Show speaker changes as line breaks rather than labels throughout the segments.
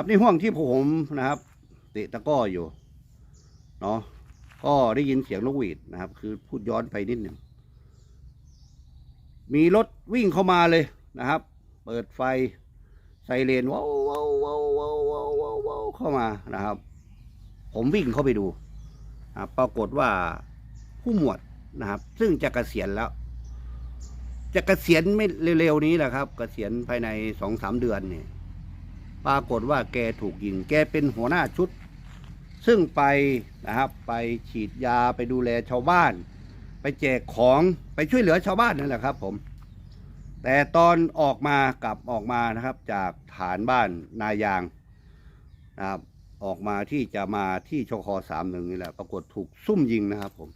ครับในห่วงที่ผมนะครับเตะตะก้ออยู่เนาะก็ได้ยินเสียงนกหวีดนะครับ คือพูดย้อนไปนิดหนึ่งมีรถวิ่งเข้ามาเลยนะครับ เปิดไฟไซเรนว้าวว้าวว้าวว้าวว้าวว้าวเข้ามานะครับ ผมวิ่งเข้าไปดูปรากฏว่าผู้หมวดนะครับ ซึ่งจะเกษียณแล้วจะเกษียณไม่เร็วๆนี้แหละครับเกษียณภายในสองสามเดือนเนี่ย ปรากฏว่าแกถูกยิง แกเป็นหัวหน้าชุด ซึ่งไปนะครับไปฉีดยาไปดูแลชาวบ้าน ไปแจกของไปช่วยเหลือชาวบ้านนั่นแหละครับ ผม แต่ตอนออกมากลับออกมานะครับ จากฐานบ้านนายางนะครับออกมาที่จะมาที่ชคสามหนึ่งนี่แหละ ปรากฏถูกซุ่มยิงนะครับ ผม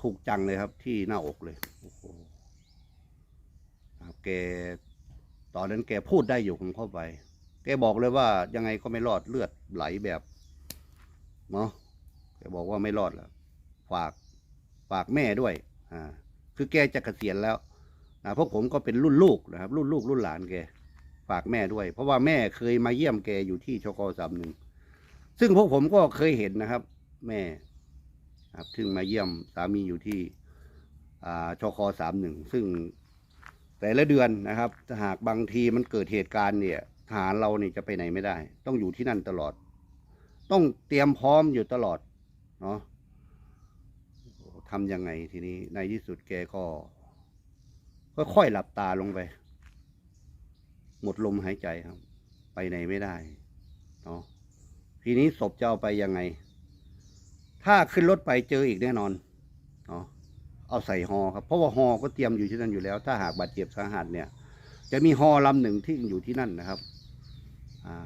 ถูกจังเลยครับ ที่หน้าอกเลยโอ้โหครับแกตอนนั้นแกพูดได้อยู่ของเข้าไป แกบอกเลยว่ายังไงก็ไม่รอดเลือดไหลแบบเนาะแกบอกว่าไม่รอดแล้วฝากฝากแม่ด้วย อ่า คือแกจะเกษียณแล้วนะพวกผมก็เป็นรุ่นลูกนะครับ รุ่นลูกรุ่นหลานแกฝากแม่ด้วย เพราะว่าแม่เคยมาเยี่ยมแกอยู่ที่ชกสามหนึ่งซึ่งพวกผมก็เคยเห็นนะครับ แม่ครับซึ่งมาเยี่ยมสามีอยู่ที่อ่าชคสามหนึ่งซึ่งแต่ละเดือนนะครับถ้าหากบางทีมันเกิดเหตุการณ์เนี่ย ทหารเราเนี่ยจะไปไหนไม่ได้ ต้องอยู่ที่นั่นตลอด ต้องเตรียมพร้อมอยู่ตลอดเนาะทำยังไงทีนี้ ในที่สุดแกก็ค่อยๆหลับตาลงไป หมดลมหายใจครับ ไปไหนไม่ได้เนาะทีนี้ศพจะเอาไปยังไง ถ้าขึ้นรถไปเจออีกแน่นอนเนาะเอาใส่ฮอครับ เพราะว่าฮอก็เตรียมอยู่ที่นั่นอยู่แล้ว ถ้าหากบาดเจ็บสาหัสเนี่ย จะมีฮอลำหนึ่งที่อยู่ที่นั่นนะครับ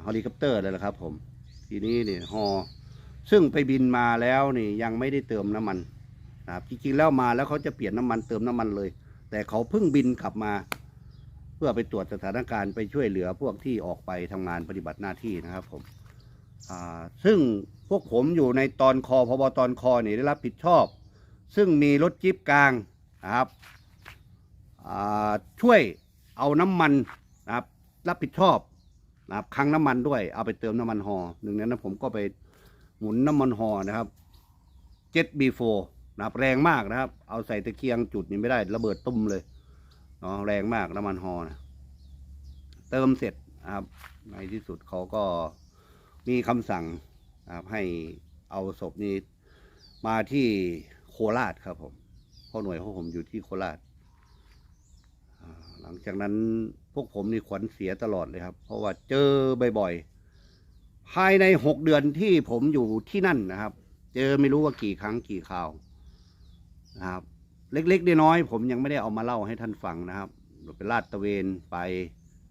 เฮลิคอปเตอร์เลยละครับ ผม ทีนี้เนี่ยฮอซึ่งไปบินมาแล้วนี่ยังไม่ได้เติมน้ำมันนะครับจริงๆแล้วมาแล้วเขาจะเปลี่ยนน้ำมันเติมน้ำมันเลย แต่เขาเพิ่งบินกลับมา เพื่อไปตรวจสถานการณ์ไปช่วยเหลือพวกที่ออกไปทำงานปฏิบัติหน้าที่นะครับ ผมซึ่งพวกผมอยู่ในตอนคอพบตอนคอเนี่ได้รับผิดชอบ ซึ่งมีรถจิ๊บกลางนะครับช่วยเอาน้ำมันนะครับรับผิดชอบ นะครับคลังน้ำมันด้วยเอาไปเติมน้ำมันหอหนึ่งในนั้นผมก็ไปหมุนน้ำมันหอนะครับเจ็ดบีโฟนะครับแรงมากนะครับ เอาใส่ตะเกียงจุดนี้ไม่ได้ ระเบิดตุ้มเลยเนาะแรงมากน้ำมันหอนะเติมเสร็จนะครับ ในที่สุดเขาก็มีคำสั่งนะครับให้เอาศพนี้มาที่โคราชครับผมเพราะหน่วยของผมอยู่ที่โคราช ลังจากนั้นพวกผมนี่ขวัญเสียตลอดเลยครับ เพราะว่าเจอบ่อยๆภายในหกเดือนที่ผมอยู่ที่นั่นนะครับ เจอไม่รู้ว่ากี่ครั้งกี่คราวนะครับ เล็กๆน้อยๆผมยังไม่ได้เอามาเล่าให้ท่านฟังนะครับไปลาดตะเวนไป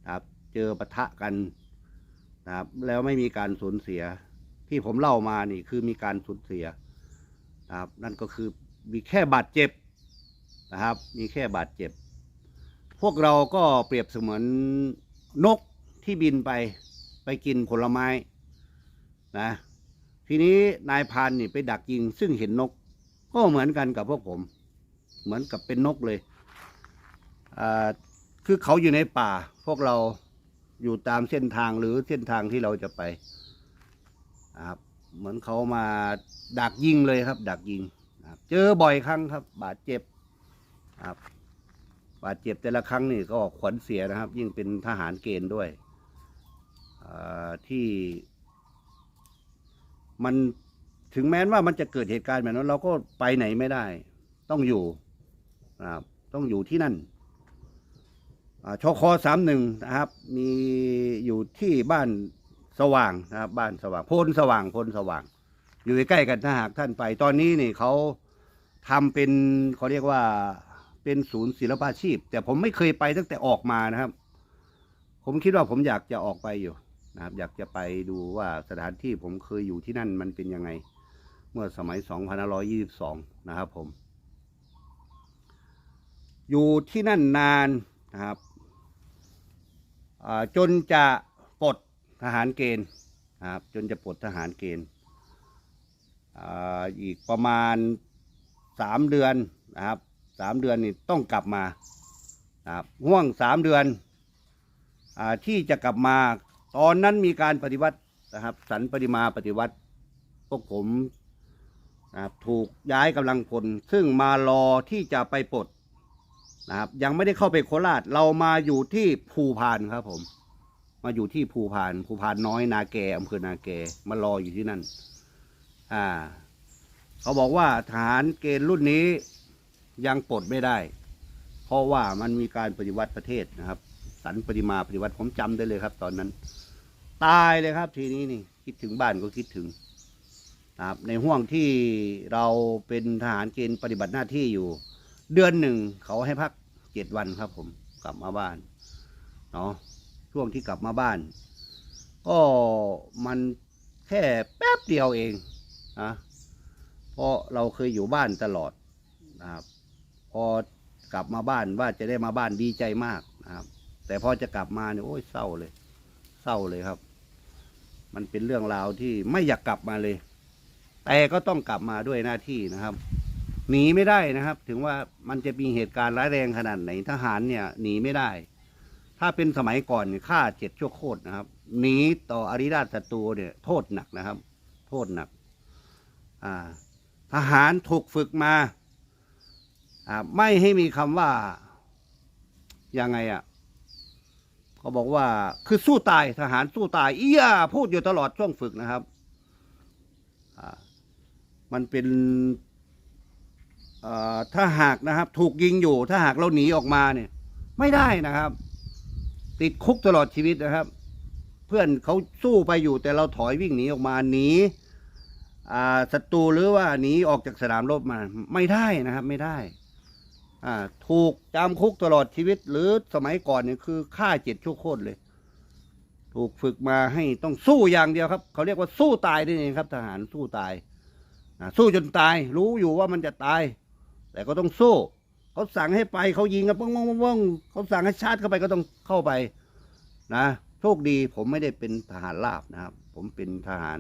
นะครับ เจอปะทะกันนะครับ แล้วไม่มีการสูญเสีย ที่ผมเล่ามานี่คือมีการสูญเสียนะครับ นั่นก็คือมีแค่บาดเจ็บนะครับ มีแค่บาดเจ็บ พวกเราก็เปรียบเสมือนนกที่บินไปไปกินผลไม้นะทีนี้นายพรานนี่ไปดักยิง ซึ่งเห็นนก ก็เหมือนกันกับพวกผม เหมือนกับเป็นนกเลยอ่าคือเขาอยู่ในป่า พวกเราอยู่ตามเส้นทางหรือเส้นทางที่เราจะไปครับเหมือนเขามาดักยิงเลยครับ ดักยิงเจอบ่อยครั้งครับ บาดเจ็บครับ บาดเจ็บแต่ละครั้งนี่ก็ขวัญเสียนะครับ ยิ่งเป็นทหารเกณฑ์ด้วยที่ มันถึงแม้ว่ามันจะเกิดเหตุการณ์แบบนั้นเราก็ไปไหนไม่ได้ ต้องอยู่นะครับต้องอยู่ที่นั่นชคสามหนึ่งนะครับ มีอยู่ที่บ้านสว่างนะครับ บ้านสว่างโพนสว่างโพนสว่าง อยู่ใกล้กันถ้าหากท่านไป ตอนนี้นี่เขาทำเป็นเขาเรียกว่า เป็นศูนย์ศิลปาชีพ แต่ผมไม่เคยไปตั้งแต่ออกมานะครับ ผมคิดว่าผมอยากจะออกไปอยู่นะครับ อยากจะไปดูว่าสถานที่ผมเคยอยู่ที่นั่นมันเป็นยังไง เมื่อสมัย 2522 นะครับผม อยู่ที่นั่นนานนะครับจนจะปลดทหารเกณฑ์นะครับ จนจะปลดทหารเกณฑ์อีกประมาณสามเดือนนะครับ สามเดือนนี่ต้องกลับมานะครับห่วงสามเดือนอที่จะกลับมา ตอนนั้นมีการปฏิวัตินะครับ สันปริมาปฏิวัติ พวกผมนะครับถูกย้ายกำลังพล ซึ่งมารอที่จะไปปลดนะครับยังไม่ได้เข้าไปโคราช เรามาอยู่ที่ภูพานครับผม มาอยู่ที่ภูพาน ภูพานน้อยนาแกอำเภอนาแกมารออยู่ที่นั่น อ่า เขาบอกว่าทหารเกณฑ์รุ่นนี้ ยังปลดไม่ได้ เพราะว่ามันมีการปฏิวัติประเทศนะครับสันปฏิมาปฏิวัติผมจำได้เลยครับ ตอนนั้น ตายเลยครับ ทีนี้นี่ คิดถึงบ้านก็คิดถึงนะครับในห่วงที่เราเป็นทหารเกณฑ์ปฏิบัติหน้าที่อยู่ เดือนหนึ่งเขาให้พักเจ็ดวันครับ ผมกลับมาบ้านเนาะช่วงที่กลับมาบ้าน ก็มันแค่แป๊บเดียวเองนะเพราะเราเคยอยู่บ้านตลอดนะครับ อกลับมาบ้านว่าจะได้มาบ้านดีใจมากนะครับ แต่พอจะกลับมาเนี่ยโอ้ยเศร้าเลย เศร้าเลยครับ มันเป็นเรื่องราวที่ไม่อยากกลับมาเลย แต่ก็ต้องกลับมาด้วยหน้าที่นะครับหนีไม่ได้นะครับ ถึงว่ามันจะมีเหตุการณ์ร้ายแรงขนาดไหนทหารเนี่ยหนีไม่ได้ ถ้าเป็นสมัยก่อนฆ่าเจ็ดชั่วโคตรนะครับหนีต่ออริราชศัตรูเนี่ย โทษหนักนะครับ โทษหนัก อ่า ทหารถูกฝึกมา ไม่ให้มีคำว่ายังไงอะเขาบอกว่าคือสู้ตายทหารสู้ตายเอี้ยพูดอยู่ตลอดช่วงฝึกนะครับมันเป็นถ้าหากนะครับ ถูกยิงอยู่ ถ้าหากเราหนีออกมาเนี่ย ไม่ได้นะครับ ติดคุกตลอดชีวิตนะครับ เพื่อนเขาสู้ไปอยู่แต่เราถอยวิ่งหนีออกมาหนีศัตรูหรือว่าหนีออกจากสนามรบมา ไม่ได้นะครับ ไม่ได้ ถูกจำคุกตลอดชีวิต หรือสมัยก่อนเนี่ยคือฆ่าเจ็ดชั่วโคตรเลย ถูกฝึกมาให้ต้องสู้อย่างเดียวครับ เขาเรียกว่าสู้ตายนั่เองครับ ทหารสู้ตายสู้จนตาย รู้อยู่ว่ามันจะตาย แต่ก็ต้องสู้ เขาสั่งให้ไปเขายิงกันป้องป้องป้องป้องเขาสั่งให้ชาร์จเข้าไปก็ต้องเข้าไป นะโชคดีผมไม่ได้เป็นทหารราบนะครับ ผมเป็นทหาร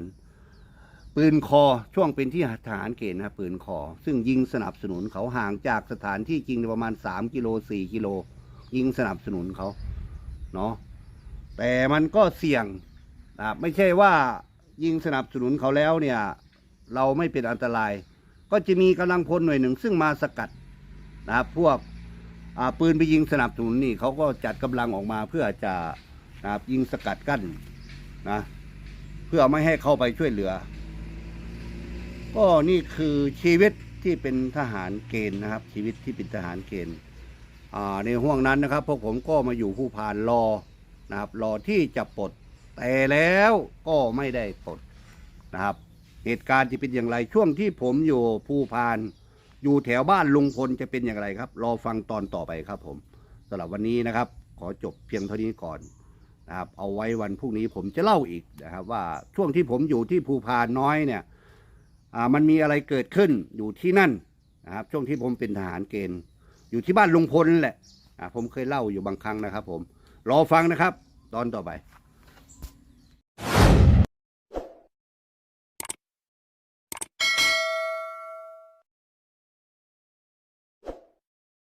ปืนคอช่วงเป็นที่ทหารเกณฑ์นะปืนคอ ซึ่งยิงสนับสนุนเขาห่างจากสถานที่จริงประมาณสามกิโลสี่กิโล ยิงสนับสนุนเขาเนาะแต่มันก็เสี่ยงนะไม่ใช่ว่ายิงสนับสนุนเขาแล้วเนี่ย เราไม่เป็นอันตราย ก็จะมีกำลังพลหน่วยหนึ่ง ซึ่งมาสกัดนะครับพวกปืนไปยิงสนับสนุนนี่เขาก็จัดกำลังออกมาเพื่อจะนะครับยิงสกัดกั้นนะเพื่อไม่ให้เข้าไปช่วยเหลือ ก็นี่คือชีวิตที่เป็นทหารเกณฑ์นะครับ ชีวิตที่เป็นทหารเกณฑ์ในห่วงนั้นนะครับพวกผมก็มาอยู่ผู้พานรอนะครับรอที่จะปลดแต่แล้วก็ไม่ได้ปลดนะครับ เหตุการณ์จะเป็นอย่างไรช่วงที่ผมอยู่ผู้พาน อยู่แถวบ้านลุงพลจะเป็นอย่างไรครับ รอฟังตอนต่อไปครับผมสำหรับวันนี้นะครับ ขอจบเพียงเท่านี้ก่อนนะครับ เอาไว้วันพรุ่งนี้ผมจะเล่าอีกนะครับ ว่าช่วงที่ผมอยู่ที่ภูพานน้อยเนี่ย มันมีอะไรเกิดขึ้นอยู่ที่นั่นนะครับช่วงที่ผมเป็นทหารเกณฑ์ อยู่ที่บ้านลุงพลแหละผมเคยเล่าอยู่บางครั้งนะครับ ผมรอฟังนะครับ ตอนต่อไป